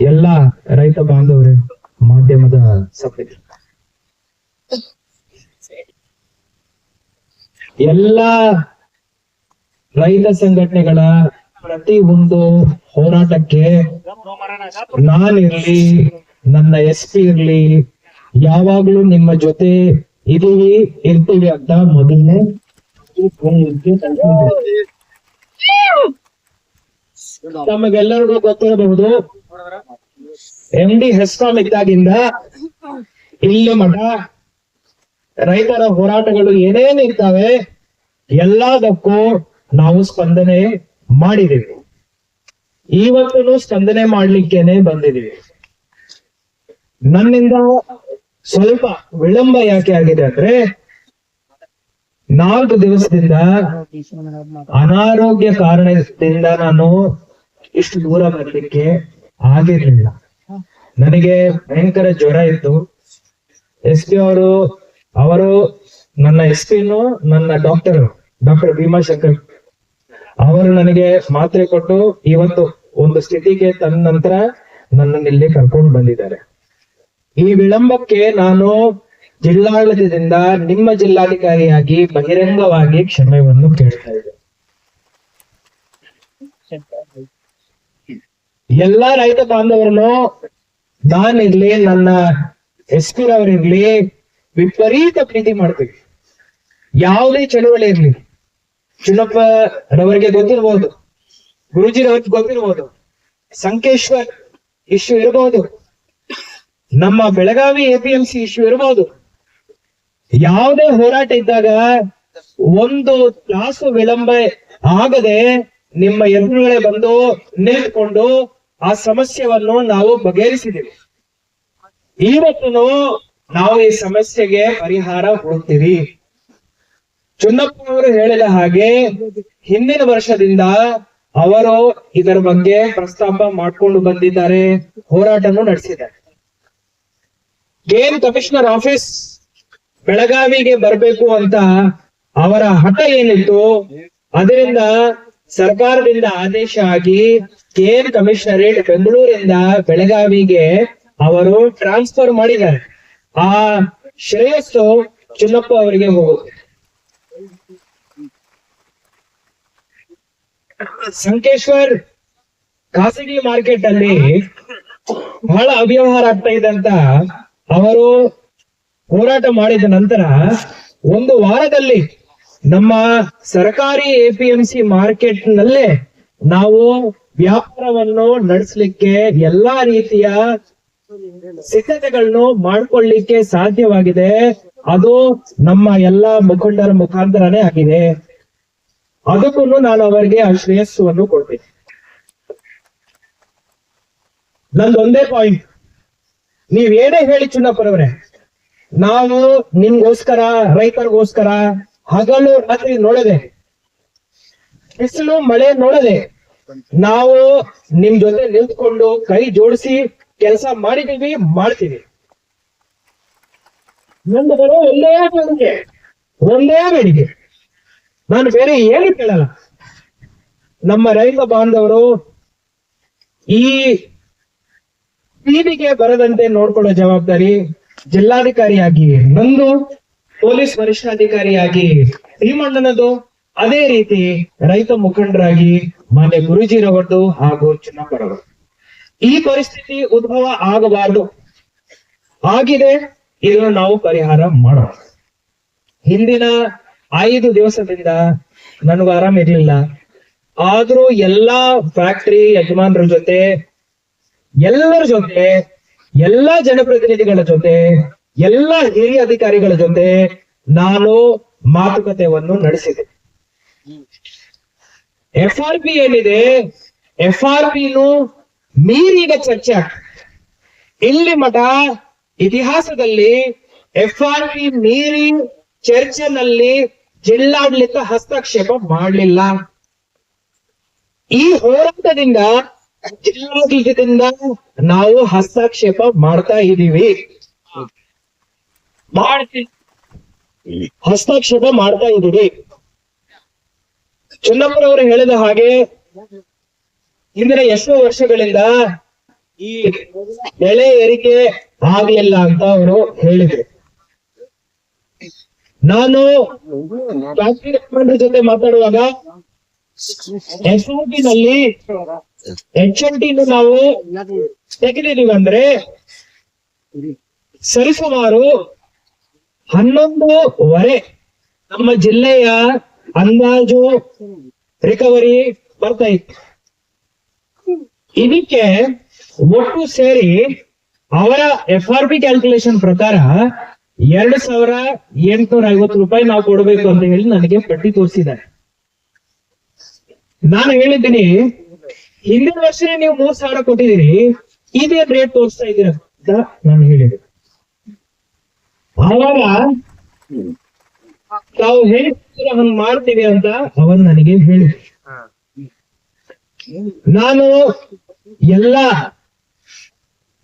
ಎಲ್ಲ ರೈತ ಬಾಂಧವರೇ ಮಾಧ್ಯಮದ ಸಭೆ ಎಲ್ಲ ರೈತ ಸಂಘಟನೆಗಳ ಪ್ರತಿ ಒಂದು ಹೋರಾಟಕ್ಕೆ ನಾನಿರ್ಲಿ, ನನ್ನ ಎಸ್ ಪಿ ಇರ್ಲಿ, ಯಾವಾಗ್ಲೂ ನಿಮ್ಮ ಜೊತೆ ಇದೀವಿ, ಇರ್ತೀವಿ ಅಂತ ಮೊದಲನೇ ತಮಗೆಲ್ಲರಿಗೂ ಗೊತ್ತಿರಬಹುದು. ಎಂ ಡಿ ಹೆಸ್ಕಾಂ ಇದ್ದಾಗಿಂದ ಇಲ್ಲಿ ಮಠ, ರೈತರ ಹೋರಾಟಗಳು ಏನೇನು ಇರ್ತವೆ ಎಲ್ಲದಕ್ಕೂ ನಾವು ಸ್ಪಂದನೆ ಮಾಡಿದೀವಿ ಇವತ್ತು ಸ್ಪಂದನೆ ಮಾಡ್ಲಿಕ್ಕೇನೆ ಬಂದಿದೀವಿ ನನ್ನಿಂದ ಸ್ವಲ್ಪ ವಿಳಂಬ ಯಾಕೆ ಆಗಿದೆ ಅಂದ್ರೆ ನಾಲ್ಕು ದಿವಸದಿಂದ ಅನಾರೋಗ್ಯ ಕಾರಣದಿಂದ ನಾನು ಇಷ್ಟು ದೂರ ಬರ್ಲಿಕ್ಕೆ ಆಗಿರ್ಲಿಲ್ಲ. ನನಗೆ ಭಯಂಕರ ಜ್ವರ ಇತ್ತು. ಎಸ್ ಪಿ ಅವರು ಅವರು ನನ್ನ ಎಸ್ ಪಿನು ನನ್ನ ಡಾಕ್ಟರ್ ಡಾಕ್ಟರ್ ಭೀಮಾಶಂಕರ್. ಅವರು ನನಗೆ ಮಾತ್ರೆ ಕೊಟ್ಟು ಇವತ್ತು ಒಂದು ಸ್ಥಿತಿಗೆ ತಂದ ನಂತರ ನನ್ನನ್ನು ಇಲ್ಲಿ ಕರ್ಕೊಂಡು ಬಂದಿದ್ದಾರೆ. ಈ ವಿಳಂಬಕ್ಕೆ ನಾನು ಜಿಲ್ಲಾಡಳಿತದಿಂದ ನಿಮ್ಮ ಜಿಲ್ಲಾಧಿಕಾರಿಯಾಗಿ ಬಹಿರಂಗವಾಗಿ ಕ್ಷಮೆಯನ್ನು ಕೇಳ್ತಾ ಇದ್ದೆ ಎಲ್ಲಾ ರೈತ ಬಾಂಧವರನ್ನು ನಾನಿರ್ಲಿ ನನ್ನ ಎಸ್ ಪಿ ಅವರಿರ್ಲಿ ವಿಪರೀತ ಪ್ರೀತಿ ಮಾಡ್ತೀವಿ. ಯಾವುದೇ ಚಳುವಳಿ ಇರ್ಲಿ. ಚಿನ್ನಪ್ಪ ರವರಿಗೆ ಗೊತ್ತಿರ್ಬೋದು ಗುರುಜಿರವರಿಗೆ ಗೊತ್ತಿರ್ಬೋದು, ಸಂಕೇಶ್ವರ್ ಇಶ್ಯೂ ಇರಬಹುದು ನಮ್ಮ ಬೆಳಗಾವಿ ಎಪಿಎಂಸಿ ಇಶ್ಯೂ ಇರಬಹುದು ಯಾವುದೇ ಹೋರಾಟ ಇದ್ದಾಗ ಒಂದು ತಾಸು ವಿಳಂಬ ಆಗದೆ ನಿಮ್ಮ ಎದುರುಗಳೇ ಬಂದು ನಿಂತ್ಕೊಂಡು ಆ ಸಮಸ್ಯೆಯನ್ನು ನಾವು ಬಗೆಹರಿಸಿದ್ದೀವಿ ಇವತ್ತು ನಾವು ಈ ಸಮಸ್ಯೆಗೆ ಪರಿಹಾರ ಹುಡುಕ್ತೀವಿ ಚುನ್ನಪ್ಪ ಅವರು ಹೇಳಿದ ಹಾಗೆ, ಹಿಂದಿನ ವರ್ಷದಿಂದ ಅವರು ಇದರ ಬಗ್ಗೆ ಪ್ರಸ್ತಾಪ ಮಾಡ್ಕೊಂಡು ಬಂದಿದ್ದಾರೆ, ಹೋರಾಟನೂ ನಡೆಸಿದ್ದಾರೆ. ಗೇಮ್ ಕಮಿಷನರ್ ಆಫೀಸ್ ಬೆಳಗಾವಿಗೆ ಬರಬೇಕು ಅಂತ ಅವರ ಹಠ ಏನಿತ್ತು, ಅದರಿಂದ ಸರ್ಕಾರದಿಂದ ಆದೇಶ ಆಗಿ ಕೇರ್ ಕಮಿಷನರೇಟ್ ಬೆಂಗಳೂರಿಂದ ಬೆಳಗಾವಿಗೆ ಅವರು ಟ್ರಾನ್ಸ್ಫರ್ ಮಾಡಿದ್ದಾರೆ. ಆ ಶ್ರೇಯಸ್ಸು ಚಿನ್ನಪ್ಪ ಅವರಿಗೆ ಹೋಗುತ್ತೆ ಸಂಕೇಶ್ವರ್ ಖಾಸಗಿ ಮಾರ್ಕೆಟ್ ಅಲ್ಲಿ ಬಹಳ ಅವ್ಯವಹಾರ ಆಗ್ತಾ ಇದೆ ಅಂತ ಅವರು ಹೋರಾಟ ಮಾಡಿದ ನಂತರ ಒಂದು ವಾರದಲ್ಲಿ ನಮ್ಮ ಸರ್ಕಾರಿ ಎಪಿಎಂಸಿ ಮಾರ್ಕೆಟ್ ನಲ್ಲೇ ನಾವು ವ್ಯಾಪಾರವನ್ನು ನಡೆಸಲಿಕ್ಕೆ ಎಲ್ಲಾ ರೀತಿಯ ಸಿದ್ಧತೆಗಳನ್ನು ಮಾಡ್ಕೊಳ್ಳಿಕ್ಕೆ ಸಾಧ್ಯವಾಗಿದೆ. ಅದು ನಮ್ಮ ಎಲ್ಲಾ ಮುಖಂಡರ ಮುಖಾಂತರನೇ ಆಗಿದೆ. ಅದಕ್ಕೂ ನಾನು ಅವರಿಗೆ ಆ ಶ್ರೇಯಸ್ಸನ್ನು ಕೊಡ್ತೀನಿ. ನಂದೊಂದೇ ಪಾಯಿಂಟ್. ನೀವೇನೇ ಹೇಳಿ ಚುನ್ನಪ್ಪರವ್ರೆ ನಾವು ನಿಮ್ಗೋಸ್ಕರ, ರೈತರಿಗೋಸ್ಕರ ಹಗಲು ರಾತ್ರಿ ನೋಡದೆ, ಬಿಸಿಲು, ಮಳೆ ನೋಡದೆ ನಾವು ನಿಮ್ ಜೊತೆ ನಿಂತ್ಕೊಂಡು ಕೈ ಜೋಡಿಸಿ ಕೆಲಸ ಮಾಡಿದೀವಿ, ಮಾಡ್ತೀವಿ. ನಂದು ಬರೋ ಒಂದೇ ಬೇಡಿಕೆ ಒಂದೇ ಬೇಡಿಕೆ ನಾನು ಬೇರೆ ಏನು ಕೇಳಲ್ಲ. ನಮ್ಮ ರೈತ ಬಾಂಧವರು ಈ ಬೀದಿಗೆ ಬರದಂತೆ ನೋಡ್ಕೊಳ್ಳೋ ಜವಾಬ್ದಾರಿ ಜಿಲ್ಲಾಧಿಕಾರಿಯಾಗಿ, ನಂದು ಪೊಲೀಸ್ ವರಿಷ್ಠಾಧಿಕಾರಿಯಾಗಿ, ಶ್ರೀಮಣ್ಣನದು ಅದೇ ರೀತಿ ರೈತ ಮುಖಂಡರಾಗಿ ಮಾನ್ಯ ಗುರುಜಿರವರದು ಹಾಗೂ ಚಿನ್ನಪ್ಪರವರು ಈ ಪರಿಸ್ಥಿತಿ ಉದ್ಭವ ಆಗಬಾರದು. ಆಗಿದೆ, ಇದನ್ನು ನಾವು ಪರಿಹಾರ ಮಾಡೋಣ. ಹಿಂದಿನ ಐದು ದಿವಸದಿಂದ ನನಗೂ ಆರಾಮ ಇರ್ಲಿಲ್ಲ. ಆದ್ರೂ ಎಲ್ಲಾ ಫ್ಯಾಕ್ಟರಿ ಯಜಮಾನರ ಜೊತೆ, ಎಲ್ಲರ ಜೊತೆ, ಎಲ್ಲಾ ಜನಪ್ರತಿನಿಧಿಗಳ ಜೊತೆ, ಎಲ್ಲಾ ಹಿರಿಯ ಅಧಿಕಾರಿಗಳ ಜೊತೆ ನಾನು ಮಾತುಕತೆಯನ್ನು ನಡೆಸಿದೆ. ಎಫ್ ಆರ್ ಪಿ ಏನಿದೆ? ಎಫ್ ಆರ್ ಪಿನು ಮೀರಿದ ಚರ್ಚೆ ಇಲ್ಲಿ ಮಠ ಇತಿಹಾಸದಲ್ಲಿ ಎಫ್ ಆರ್ ಪಿ ಮೀರಿ ಚರ್ಚೆನಲ್ಲಿ ಜಿಲ್ಲಾಡಳಿತ ಹಸ್ತಕ್ಷೇಪ ಮಾಡಲಿಲ್ಲ. ಈ ಹೋರಾಟದಿಂದ ಜಿಲ್ಲಾಡಳಿತದಿಂದ ನಾವು ಹಸ್ತಕ್ಷೇಪ ಮಾಡ್ತಾ ಇದೀವಿ ಮಾಡ್ತೀವಿ. ಹಸ್ತಕ್ಷೇಪ ಮಾಡ್ತಾ ಇದೀವಿ ಚನ್ನಪ್ಪನವರು ಹೇಳಿದ ಹಾಗೆ ಹಿಂದಿನ ಎಷ್ಟೋ ವರ್ಷಗಳಿಂದ ಈ ಬೆಳೆ ಏರಿಕೆ ಆಗ್ಲಿಲ್ಲ ಅಂತ ಅವರು ಹೇಳಿದ್ರು. ನಾನು ಕಾಶ್ಮೀರ ಜೊತೆ ಮಾತಾಡುವಾಗ ಎಸ್ ಓ ಟಿ ನಲ್ಲಿ ಎಚ್ ಓ ಟಿ ನಾವು ತೆಗೆದಿದೀವಿ ಅಂದ್ರೆ ಸರಿಸುಮಾರು ಹನ್ನೊಂದೂವರೆ ನಮ್ಮ ಜಿಲ್ಲೆಯ ಅಂದಾಜು ರಿಕವರಿ ಬರ್ತಾ ಇತ್ತು. ಇದಕ್ಕೆ ಒಟ್ಟು ಸೇರಿ ಅವರ ಎಫ್ ಆರ್ ಪಿ ಕ್ಯಾಲ್ಕುಲೇಷನ್ ಪ್ರಕಾರ ಎರಡು ಸಾವಿರ ಎಂಟುನೂರ ಐವತ್ತು ರೂಪಾಯಿ ನಾವು ಕೊಡಬೇಕು ಅಂತ ಹೇಳಿ ನನಗೆ ಪಟ್ಟಿ ತೋರಿಸಿದ್ದಾರೆ. ನಾನು ಹೇಳಿದ್ದೀನಿ, ಹಿಂದಿನ ವರ್ಷನೇ ನೀವು ಮೂರ್ ಸಾವಿರ ಕೊಟ್ಟಿದ್ದೀರಿ, ಇದೇ ರೇಟ್ ತೋರಿಸ್ತಾ ಇದ್ದೀರ ನಾನು ಹೇಳಿದೆ. ಆವಾಗ ತಾವು ಹೇಳ್ತೀರ ಹಂಗ್ ಮಾಡ್ತೀವಿ ಅಂತ ಅವನ್ ನನಗೆ ಹೇಳಿ. ನಾನು ಎಲ್ಲ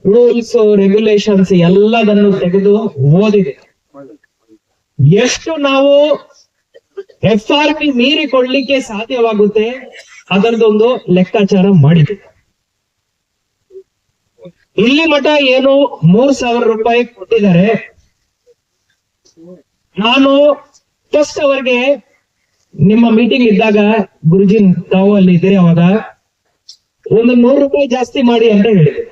ರೂಲ್ಸ್ ರೆಗ್ಯುಲೇಷನ್ಸ್ ಎಲ್ಲದನ್ನು ತೆಗೆದು ಓದಿದೆ. ಎಷ್ಟು ನಾವು ಎಫ್ ಆರ್ ಪಿ ಮೀರಿಕೊಳ್ಳಿಕ್ಕೆ ಸಾಧ್ಯವಾಗುತ್ತೆ ಅದರದೊಂದು ಲೆಕ್ಕಾಚಾರ ಮಾಡಿದೆ. ಇಲ್ಲಿ ಮಠ ಏನು ಮೂರ್ ಸಾವಿರ ರೂಪಾಯಿ ಕೊಟ್ಟಿದ್ದಾರೆ. ನಾನು ಫಸ್ಟ್ ಅವರಿಗೆ ನಿಮ್ಮ ಮೀಟಿಂಗ್ ಇದ್ದಾಗ ಗುರುಜಿ ತಾವು ಅಲ್ಲಿ ಇದ್ದೀರಿ ಅವಾಗ. ಒಂದು ನೂರು ರೂಪಾಯಿ ಜಾಸ್ತಿ ಮಾಡಿ ಅಂತ ಹೇಳಿದ್ರು.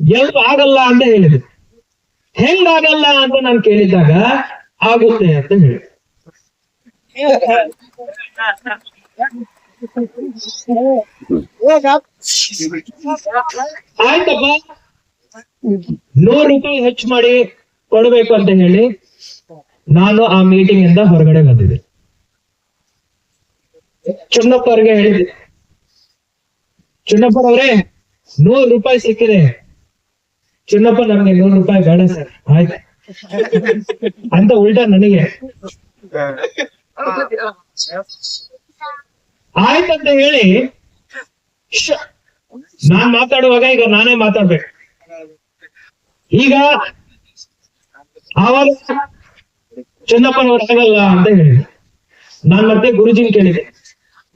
ಎಲ್ಪ್ ಆಗಲ್ಲ ಅಂತ ಹೇಳಿದ್ರು. ಹೆಂಗ್ ಆಗಲ್ಲ ಅಂತ ನಾನು ಕೇಳಿದಾಗ ಆಗುತ್ತೆ ಅಂತ ಹೇಳಿ ಆಯ್ತಪ್ಪ. ನೂರು ರೂಪಾಯಿ ಹೆಚ್ಚು ಮಾಡಿ ಕೊಡ್ಬೇಕು ಅಂತ ಹೇಳಿ ನಾನು ಆ ಮೀಟಿಂಗ್ ಇಂದ ಹೊರಗಡೆ ಬಂದಿದ್ದೆ. ಚುನ್ನಪ್ಪ ಅವ್ರಿಗೆ ಹೇಳಿದೆ ಚುನ್ನಪ್ಪನವ್ರೆ ನೂರು ರೂಪಾಯಿ ಸಿಕ್ಕಿದೆ. ಚುನ್ನಪ್ಪ ನಮ್ಗೆ ನೂರು ರೂಪಾಯಿ ಬೇಡ ಸರ್, ಆಯ್ತು. ಅಂತ ಉಲ್ಟಾ ನನಗೆ. ಆಯ್ತಂತ ಹೇಳಿ ನಾನ್ ಮಾತಾಡುವಾಗ ಈಗ ನಾನೇ ಮಾತಾಡ್ಬೇಕು. ಈಗ ಆವಾಗ ಚನ್ನಪ್ಪನವ್ರು ಆಗಲ್ಲ ಅಂತ ಹೇಳಿದೆ ನಾನ್ ಮತ್ತೆ ಗುರುಜಿನ್ ಕೇಳಿದೆ.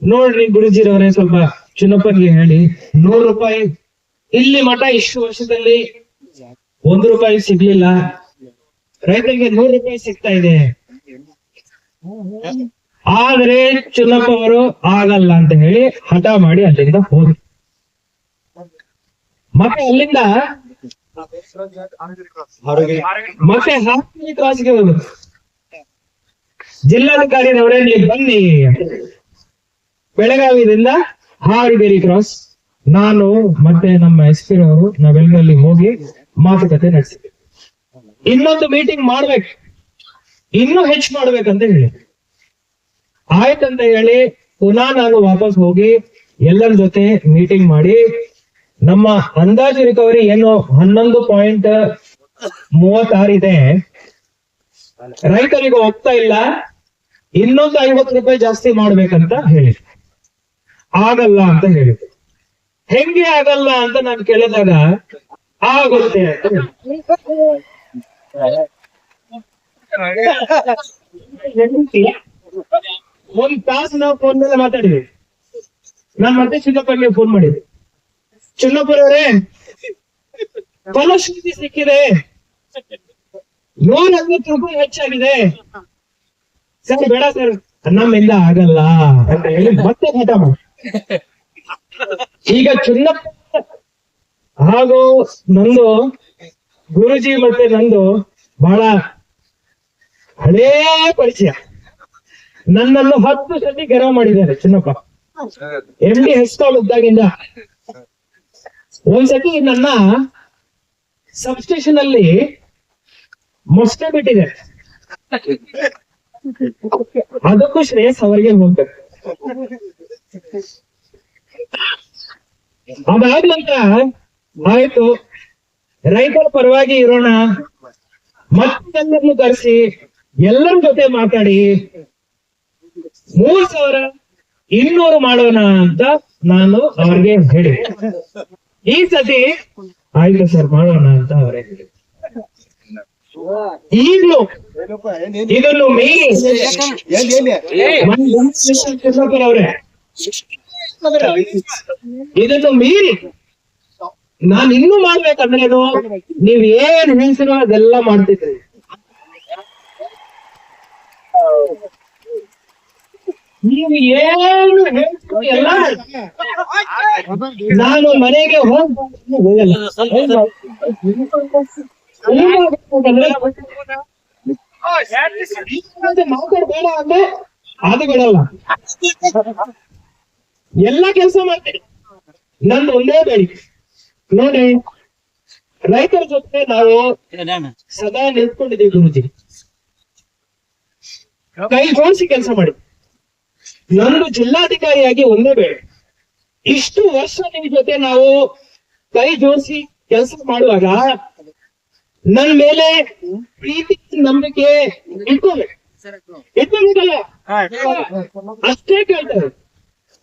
ನೋಡ್ರಿ ಗುರುಜಿರವರೇ ಸ್ವಲ್ಪ ಚಿನ್ನಪ್ಪನ್ಗೆ ಹೇಳಿ. ನೂರು ರೂಪಾಯಿ. ಇಲ್ಲಿ ಮಠ ಇಷ್ಟು ವರ್ಷದಲ್ಲಿ ಒಂದ್ ರೂಪಾಯಿ ಸಿಗ್ಲಿಲ್ಲ. ರೈತರಿಗೆ ನೂರು ರೂಪಾಯಿ ಸಿಗ್ತಾ ಇದೆ. ಆದ್ರೆ ಚಿನ್ನಪ್ಪ ಅವರು ಆಗಲ್ಲ ಅಂತ ಹೇಳಿ ಹಠ ಮಾಡಿ ಅಲ್ಲಿಂದ ಹೋದ್ರು. ಮತ್ತೆ ಅಲ್ಲಿಂದ ಮತ್ತೆ ಹಾವೇರಿ ಕ್ರಾಸ್ಗೆ ಹೋದ್ರು. ಜಿಲ್ಲಾಧಿಕಾರಿನವರೇ ನೀವು ಬನ್ನಿ. ಬೆಳಗಾವಿದಿಂದ ಡೇರಿ ಕ್ರಾಸ್ ನಾನು ಮತ್ತೆ ನಮ್ಮ ಎಸ್ ಪಿ ಅವರು ನಾವೆಲ್ಲರಲ್ಲಿ ಹೋಗಿ ಮಾತುಕತೆ ನಡೆಸಿದ್ವಿ. ಇನ್ನೊಂದು ಮೀಟಿಂಗ್ ಮಾಡ್ಬೇಕು. ಇನ್ನೂ ಹೆಚ್ಚು ಮಾಡ್ಬೇಕಂತ ಹೇಳಿ. ಆಯ್ತಂತ ಹೇಳಿ ಪುನಃ ನಾನು ವಾಪಸ್ ಹೋಗಿ ಎಲ್ಲರ ಜೊತೆ ಮೀಟಿಂಗ್ ಮಾಡಿ ನಮ್ಮ ಅಂದಾಜು ರಿಕವರಿ ಏನು ಹನ್ನೊಂದು ಪಾಯಿಂಟ್ ಮೂವತ್ತಾರು ಇದೆ. ರೈತರಿಗೆ ಹೋಗ್ತಾ ಇಲ್ಲ. ಇನ್ನೊಂದು ಐವತ್ತು ರೂಪಾಯಿ ಜಾಸ್ತಿ ಮಾಡ್ಬೇಕಂತ ಹೇಳಿದ್ರು ಆಗಲ್ಲ ಅಂತ ಹೇಳಿದ್ರು ಹೆಂಗೆ ಆಗಲ್ಲ ಅಂತ ನಾನು ಕೇಳಿದಾಗ, ಆಗುತ್ತೆ ಅಂತ. ಒಂದ್ ತಾಸು ನಾವು ಫೋನ್ ಮೇಲೆ ಮಾತಾಡಿದ್ವಿ. ನಾನ್ ಮತ್ತೆ ಚಿನ್ನಪ್ಪನಿಗೆ ಫೋನ್ ಮಾಡಿದ್ವಿ ಚಿನ್ನಪ್ಪರವರೇ ಫಲಶ್ರುತಿ ಸಿಕ್ಕಿದೆ. ನೂರ ಐವತ್ತು ರೂಪಾಯಿ ಹೆಚ್ಚಾಗಿದೆ. ಸರ್, ಬೇಡ ಸರ್. ನಮ್ಮಿಂದ ಆಗಲ್ಲ ಅಂತ ಹೇಳಿ ಮತ್ತೆ ಹಠ ಮಾಡಿ. ಈಗ ಚುನ್ನ ಹಾಗೂ ನಂದು ಗುರುಜಿ ಮತ್ತೆ ನಂದು ಬಹಳ ಹಳೇ ಪರಿಚಯ. ನನ್ನನ್ನು ಹತ್ತು ಸತಿ ಗೆರವ್ ಮಾಡಿದ್ದಾರೆ ಚಿನ್ನಪ್ಪ. ಎಂ ಡಿ ಹೆಸ್ಕಾಲ್ ಇದ್ದಾಗಿಂದ. ಒಂದ್ಸತಿ ನನ್ನ ಸಬ್ಸ್ಟೇಷನ್ ಅಲ್ಲಿ ಮೊಸ್ಟೆ ಬಿಟ್ಟಿದೆ. ಅದಕ್ಕೂ ಶ್ರೇಯಸ್ ಅವರಿಗೆ ಹೋಗ್ಬೇಕು. ಅದಾದ ನಂತರ ಆಯ್ತು. ರೈತರ ಪರವಾಗಿ ಇರೋಣ. ಮತ್ತೆಲ್ಲರನ್ನು ಕರೆಸಿ, ಎಲ್ಲರ ಜೊತೆ ಮಾತಾಡಿ. ಮೂರ್ ಸಾವಿರ ಇನ್ನೂರು ಮಾಡೋಣ ಅಂತ ನಾನು ಅವ್ರಿಗೆ ಹೇಳಿ ಈ ಸತಿ ಆಯ್ತು ಸರ್, ಮಾಡೋಣ ಅಂತ ಅವರೇ ಹೇಳಿ ಈಗಲೂ ಇದನ್ನು ಅವರೇ ಇದನ್ನು ಮೀರಿ ನಾನ್ ಇನ್ನೂ ಮಾಡ್ಬೇಕಂದ್ರೇನು ನೀವ್ ಏನ್ ಹೇಳ್ತಿರೋ ಅದೆಲ್ಲ ಮಾಡ್ತಿದ್ರಿ ನೀವು ಏನು ಹೇಳ್ತೀರೋ ಎಲ್ಲ ನಾನು ಮನೆಗೆ ಹೋಗ್ಬೇಕು ಹೋಗಲ್ಲ ಮಾತಾಡ್ಬೇಡ ಅಂದ್ರೆ ಅದು ಎಲ್ಲ ಕೆಲಸ ಮಾಡ್ತೀನಿ. ನಂದು ಒಂದೇ ಬೆಳಿ. ನೋಡಿ, ರೈತರ ಜೊತೆ ನಾವು ಸದಾ ನಿಂತ್ಕೊಂಡಿದ್ದೀವಿ ಗುರುಜಿ. ಕೈ ಜೋಡಿಸಿ ಕೆಲಸ ಮಾಡಿ. ನಂದು ಜಿಲ್ಲಾಧಿಕಾರಿಯಾಗಿ ಒಂದೇ ಬೇಡ ಇಷ್ಟು ವರ್ಷ ನಿಮ್ ಜೊತೆ ನಾವು ಕೈ ಜೋಡಿಸಿ ಕೆಲಸ ಮಾಡುವಾಗ ನನ್ ಮೇಲೆ ಪ್ರೀತಿ ನಂಬಿಕೆ ಇಟ್ಕೋಬೇಕು ಅಷ್ಟೇ ಕೇಳ್ತಾರೆ.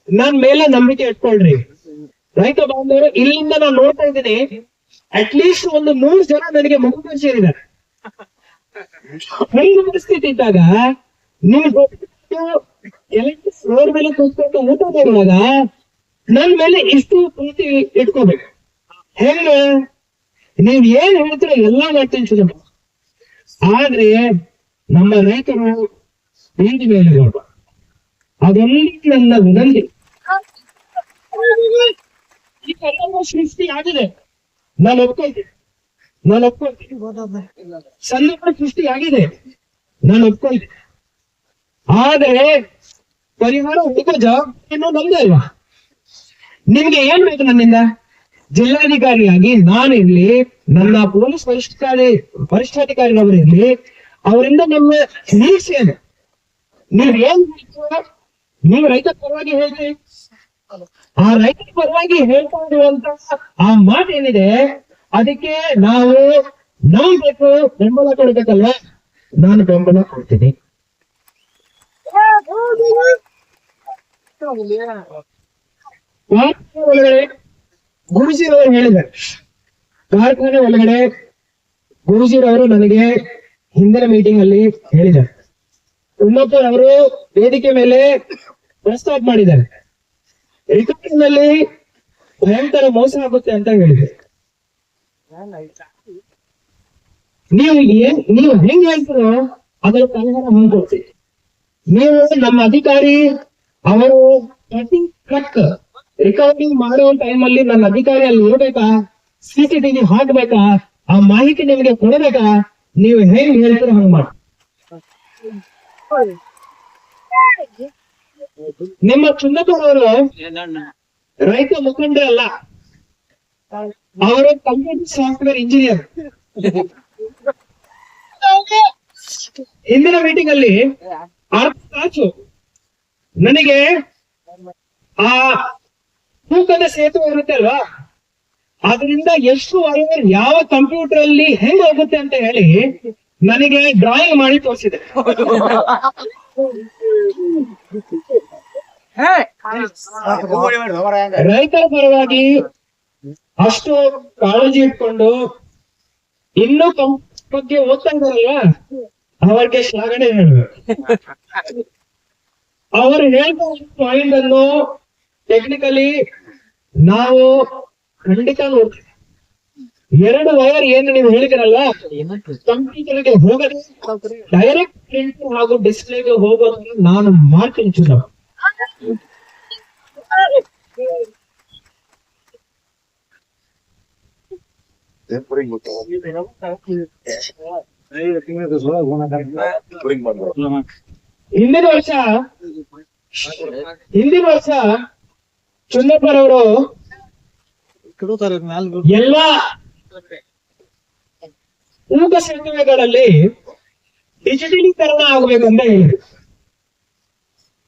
ನನ್ ಮೇಲೆ ನಂಬಿಕೆ ಇಟ್ಕೊಳ್ರಿ. ರೈತ ಬಾಂಧವರು, ಇಲ್ಲಿಂದ ನಾನು ನೋಡ್ತಾ ಇದ್ದೀನಿ ಅಟ್ ಲೀಸ್ಟ್ ಒಂದು ನೂರು ಜನ ನನಗೆ ಮಗು ಸೇರಿದ್ದಾರೆ ಹಂಗ ಪರಿಸ್ಥಿತಿ ಇದ್ದಾಗ ನೀವು ಫ್ಲೋರ್ ಮೇಲೆ ಕೂತ್ಕೊಂಡು ಊಟ ಮಾಡುವಾಗ ನನ್ ಮೇಲೆ ಇಷ್ಟು ಪ್ರೀತಿ ಇಟ್ಕೋಬೇಕು ಹೆಂಗ? ನೀವ್ ಏನ್ ಹೇಳ್ತೀರ ಎಲ್ಲಾ ಮಾಡ್ತೀನಿ ಸುಜಮ್ಮ ಆದ್ರೆ ನಮ್ಮ ರೈತರು ಬೀದಿ ಮೇಲೆ ನೋಡುವ ಅದೊಂದು ನನ್ನ ವಿನಂತಿ. ಸೃಷ್ಟಿ ಆಗಿದೆ. ನಾನು ಒಪ್ಕೊಳ್ತೀನಿ. ನಾನು ಒಪ್ಕೊಳ್ತೀನಿ. ಸಂದರ್ಭ ಸೃಷ್ಟಿ ಆಗಿದೆ. ನಾನು ಒಪ್ಕೊಳ್ತೀನಿ. ಆದರೆ ಪರಿಹಾರ ಹುಡುಕೋ ಜವಾಬ್ದಾರಿಯನ್ನು ನಮ್ದೇ ಅಲ್ವಾ? ನಿಮ್ಗೆ ಏನ್ ಬೇಕು ನನ್ನಿಂದ? ಜಿಲ್ಲಾಧಿಕಾರಿಯಾಗಿ ನಾನಿರ್ಲಿ ನನ್ನ ಪೊಲೀಸ್ ವರಿಷ್ಠಾಧಿ ವರಿಷ್ಠಾಧಿಕಾರಿಗಳವರಿರ್ಲಿ ಅವರಿಂದ ನಿಮ್ಮ ನಿರೀಕ್ಷೆ ನೀವ್ ಏನ್ ನೀವು ರೈತ ಪರವಾಗಿ ಹೇಳ್ರಿ. ಆ ರೈತ ಪರವಾಗಿ ಹೇಳ್ತಾ ಇರುವಂತ ಆ ಮಾತು ಏನಿದೆ ಅದಕ್ಕೆ ನಾವು ನಂಬೇಕು ಬೆಂಬಲ ಕೊಡ್ಬೇಕಲ್ಲ ನಾನು ಬೆಂಬಲ ಕೊಡ್ತೀನಿ. ಒಳಗಡೆ ಗುರುಜಿರವರು ಹೇಳಿದ್ದಾರೆ ಕಾರ್ಖಾನೆ ಒಳಗಡೆ ಗುರುಜಿರವರು ನನಗೆ ಹಿಂದಿನ ಮೀಟಿಂಗ್ ಅಲ್ಲಿ ಹೇಳಿದ್ದಾರೆ. ಅವರು ವೇದಿಕೆ ಮೇಲೆ ಪ್ರಸ್ತಾಪ ಮಾಡಿದ್ದಾರೆ. ರಿಕಾರ್ಡಿಂಗ್ನಲ್ಲಿ ಭಯಂಕರ ಮೋಸ ಆಗುತ್ತೆ ಅಂತ ಹೇಳಿದೆ. ನೀವು ಏನ್ ನೀವು ಹೆಂಗ್ ಹೇಳ್ತೀರೋ ಅದರ ಪರಿಹಾರ ಹೊಂದ್ಕೊಡ್ತೀವಿ ನೀವು ನಮ್ಮ ಅಧಿಕಾರಿ, ಅವರು ಕಟಿಂಗ್ ಕಟ್ ರೆಕಾರ್ಡಿಂಗ್ ಮಾಡುವ ಟೈಮ್ ಅಲ್ಲಿ ನನ್ನ ಅಧಿಕಾರಿ ಅಲ್ಲಿ ಇರ್ಬೇಕಾ ಸಿಸಿಟಿವಿ ಹಾಕ್ಬೇಕಾ? ಆ ಮಾಹಿತಿ ನಿಮಗೆ ಕೊಡಬೇಕಾ? ನೀವು ಹೆಂಗ್ ಹೇಳ್ತೀರ ಹಂಗ್ ಮಾಡಿ. ನಿಮ್ಮ ಚುನ್ನಪ್ಪನವರು ರೈತ ಮುಖಂಡ ಅಲ್ಲ. ಅವರು ಕಂಪ್ಯೂಟರ್ ಸಾಫ್ಟ್ವೇರ್ ಇಂಜಿನಿಯರ್ ಹಿಂದಿನ ಮೀಟಿಂಗ್ ಅಲ್ಲಿ ಅರ್ಧ ತಾಸು ನನಗೆ ಆ ತೂಕದ ಸೇತುವೆ ಇರುತ್ತೆ ಅಲ್ವಾ? ಅದರಿಂದ ಎಷ್ಟು ವೈರ್ ಯಾವ ಕಂಪ್ಯೂಟರ್ ಅಲ್ಲಿ ಹೆಂಗ್ ಹೋಗುತ್ತೆ ಅಂತ ಹೇಳಿ ನನಗೆ ಡ್ರಾಯಿಂಗ್ ಮಾಡಿ ತೋರಿಸಿದೆ. ರೈತರ ಪರವಾಗಿ ಅಷ್ಟು ಕಾಳಜಿ ಇಟ್ಕೊಂಡು ಇನ್ನೂ ಬಗ್ಗೆ ಓದ್ತಾ ಇದಾರಲ್ವಾ ಅವರಿಗೆ ಶ್ಲಾಘನೆ ಹೇಳ್ಬೇಕು. ಅವರು ಹೇಳ್ತಾ ಪಾಯಿಂಟ್ ಅನ್ನು ಟೆಕ್ನಿಕಲಿ ನಾವು ಖಂಡಿತ ನೋಡ್ತೀವಿ. ಎರಡು ವೈರ್ ಏನು ನೀವು ಹೇಳಿದಿರಲ್ಲ? ಕಂಪ್ಯೂಟರ್ಗೆ ಹೋಗದೆ ಡೈರೆಕ್ಟ್ ಪ್ರಿಂಟ್ ಹಾಗೂ ಡಿಸ್ಪ್ಲೇಗೆ ಹೋಗೋದನ್ನ ನಾನು ಮಾಡ್ತೀನಿ. ಚುನಾವ ಹಿಂದಿನ ವರ್ಷ ಹಿಂದಿನ ವರ್ಷ ಚುನ್ನಪ್ಪರವರು ಎಲ್ಲ ಮೂಕ ಸೇತುವೆಗಳಲ್ಲಿ ಡಿಜಿಟಲೀಕರಣ ಆಗ್ಬೇಕಂತ ಹೇಳಿದ್ರು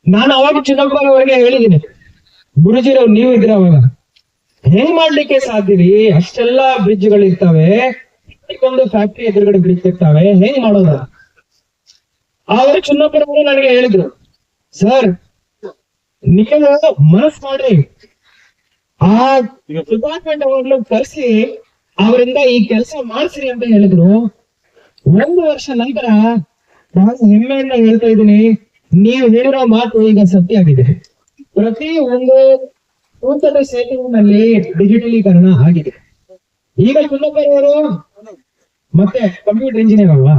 ನಾನು ಅವಾಗ ಚಿದಂಬರವರಿಗೆ ಹೇಳಿದ್ದೀನಿ. ಗುರುಜಿರವ್ ನೀವು ಇದ್ರ ಅವಾಗ? ಹೆಂಗ್ ಮಾಡ್ಲಿಕ್ಕೆ ಸಾಧ್ಯರಿ ಅಷ್ಟೆಲ್ಲ ಬ್ರಿಡ್ಜ್ ಇರ್ತವೆ ಒಂದು ಫ್ಯಾಕ್ಟ್ರಿ ಎದುರುಗಡೆ ಬ್ರಿಡ್ಜ್ ಇರ್ತಾವೆ ಹೆಂಗ್ ಮಾಡೋದ? ಆದ್ರೆ ಚುನ್ನಪ್ಪನವರು ನನಗೆ ಹೇಳಿದ್ರು ಸರ್ ನೀವು ಮನಸ್ ಮಾಡಿ ಆ ಡಿಪಾರ್ಟ್ಮೆಂಟ್ ಅವ್ರನ್ನ ಕರೆಸಿ ಅವರಿಂದ ಈ ಕೆಲಸ ಮಾಡಿಸ್ರಿ ಅಂತ ಹೇಳಿದ್ರು. ಒಂದು ವರ್ಷ ನಂತರ ನಾನು ಹೆಮ್ಮೆಯಿಂದ ಹೇಳ್ತಾ ಇದ್ದೀನಿ, ನೀವು ಹೇಳಿರೋ ಮಾತು ಈಗ ಸತ್ಯ ಆಗಿದೆ. ಪ್ರತಿ ಒಂದು ತೂಕದ ಸೇತುವಿನಲ್ಲಿ ಡಿಜಿಟಲೀಕರಣ ಆಗಿದೆ. ಈಗ ಕುಂದಪ್ಪರವರು ಮತ್ತೆ ಕಂಪ್ಯೂಟರ್ ಇಂಜಿನಿಯರ್ ಅಲ್ವಾ?